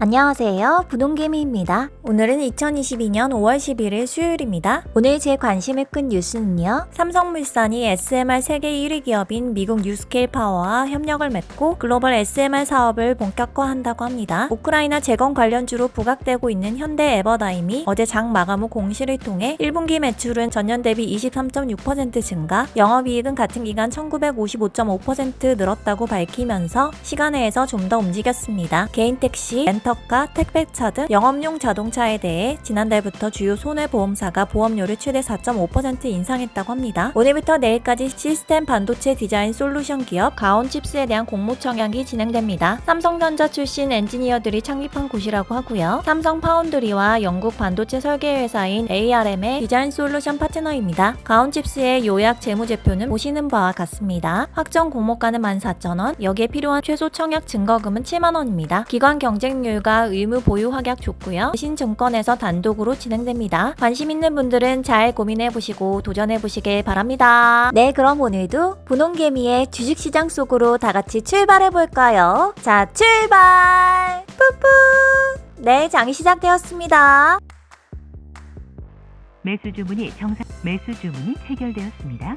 안녕하세요. 부동개미입니다. 오늘은 2022년 5월 11일 수요일입니다. 오늘 제 관심을 끈 뉴스는요. 삼성물산이 SMR 세계 1위 기업인 미국 뉴스케일 파워와 협력을 맺고 글로벌 SMR 사업을 본격화한다고 합니다. 우크라이나 재건 관련주로 부각되고 있는 현대 에버다임이 어제 장 마감 후 공시를 통해 1분기 매출은 전년 대비 23.6% 증가, 영업이익은 같은 기간 1955.5% 늘었다고 밝히면서 시간외에서 좀 더 움직였습니다. 개인 택시, 렌터 카, 택배차 등 영업용 자동차에 대해 지난달부터 주요 손해보험사가 보험료를 최대 4.5% 인상했다고 합니다. 오늘부터 내일까지 시스템 반도체 디자인 솔루션 기업 가온칩스에 대한 공모 청약이 진행됩니다. 삼성전자 출신 엔지니어들이 창립한 곳이라고 하고요. 삼성 파운드리와 영국 반도체 설계 회사인 ARM의 디자인 솔루션 파트너입니다. 가온칩스의 요약 재무제표는 보시는 바와 같습니다. 확정 공모가는 14,000원, 여기에 필요한 최소 청약 증거금은 7만원입니다. 기관 경쟁률 과 의무 보유 확약 좋고요. 신증권에서 단독으로 진행됩니다. 관심 있는 분들은 잘 고민해 보시고 도전해 보시길 바랍니다. 네, 그럼 오늘도 분홍개미의 주식시장 속으로 다 같이 출발해 볼까요? 자, 출발! 뿌뿌! 네, 장이 시작되었습니다. 매수 주문이 정상 매수 주문이 체결되었습니다.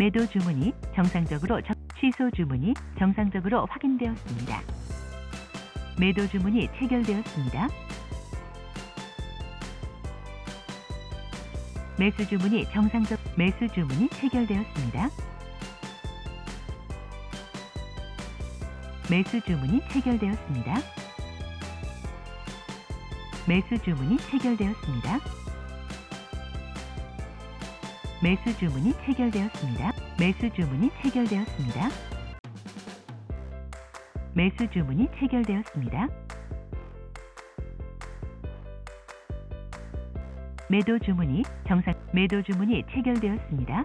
매도 주문이 정상적으로 정- 취소 주문이 정상적으로 확인되었습니다. 매도 주문이 체결되었습니다. 매수 주문이 정상적 매수 주문이 체결되었습니다. 매수 주문이 체결되었습니다. 매수 주문이 체결되었습니다. 매수 주문이 체결되었습니다. 매수 주문이 체결되었습니다. 매수 주문이 체결되었습니다. 매도 주문이 정상 매도 주문이 체결되었습니다.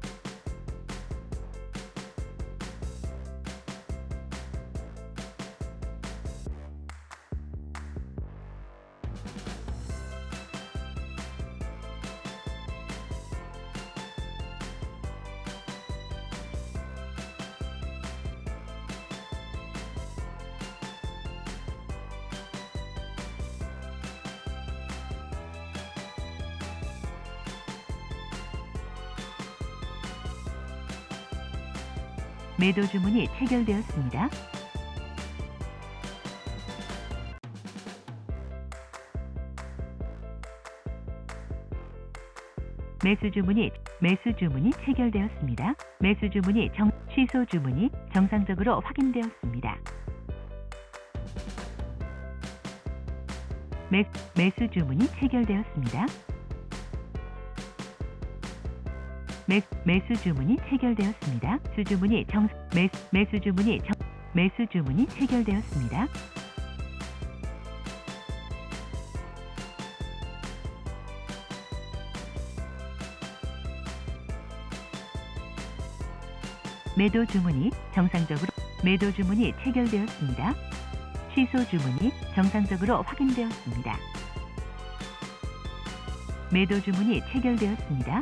매도 주문이 체결되었습니다. 매수 주문이 매수 주문이 체결되었습니다. 매수 주문이 정, 취소 주문이 정상적으로 확인되었습니다. 매, 매수 주문이 체결되었습니다. 매, 매수 주문이 체결되었습니다. 수주문이 정 매, 매수 주문이 정 매수 주문이 체결되었습니다. 매도 주문이 정상적으로 매도 주문이 체결되었습니다. 취소 주문이 정상적으로 확인되었습니다. 매도 주문이 체결되었습니다.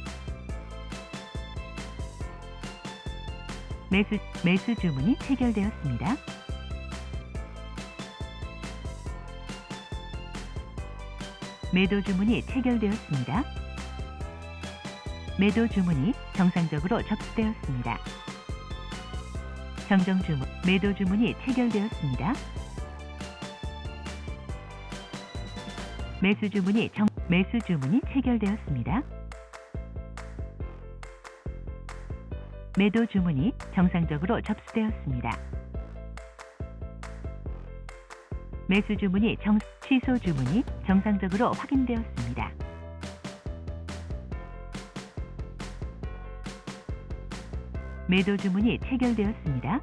매수 매수 주문이 체결되었습니다. 매도 주문이 체결되었습니다. 매도 주문이 정상적으로 접수되었습니다. 정정 주문 매도 주문이 체결되었습니다. 매수 주문이 정 매수 주문이 체결되었습니다. 매도 주문이 정상적으로 접수되었습니다. 매수 주문이 정 취소 주문이 정상적으로 확인되었습니다. 매도 주문이 체결되었습니다.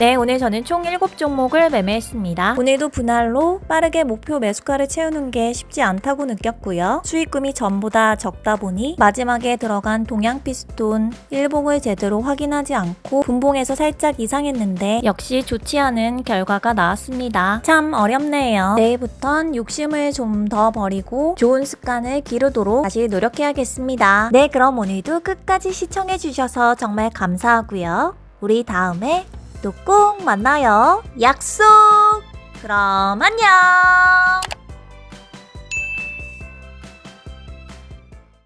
네, 오늘 저는 총 7종목을 매매했습니다. 오늘도 분할로 빠르게 목표 매수가를 채우는 게 쉽지 않다고 느꼈고요. 수익금이 전보다 적다 보니 마지막에 들어간 동양 피스톤 일봉을 제대로 확인하지 않고 분봉에서 살짝 이상했는데 역시 좋지 않은 결과가 나왔습니다. 참 어렵네요. 내일부턴 욕심을 좀 더 버리고 좋은 습관을 기르도록 다시 노력해야겠습니다. 네, 그럼 오늘도 끝까지 시청해주셔서 정말 감사하고요. 우리 다음에 또 꼭 만나요. 약속! 그럼 안녕!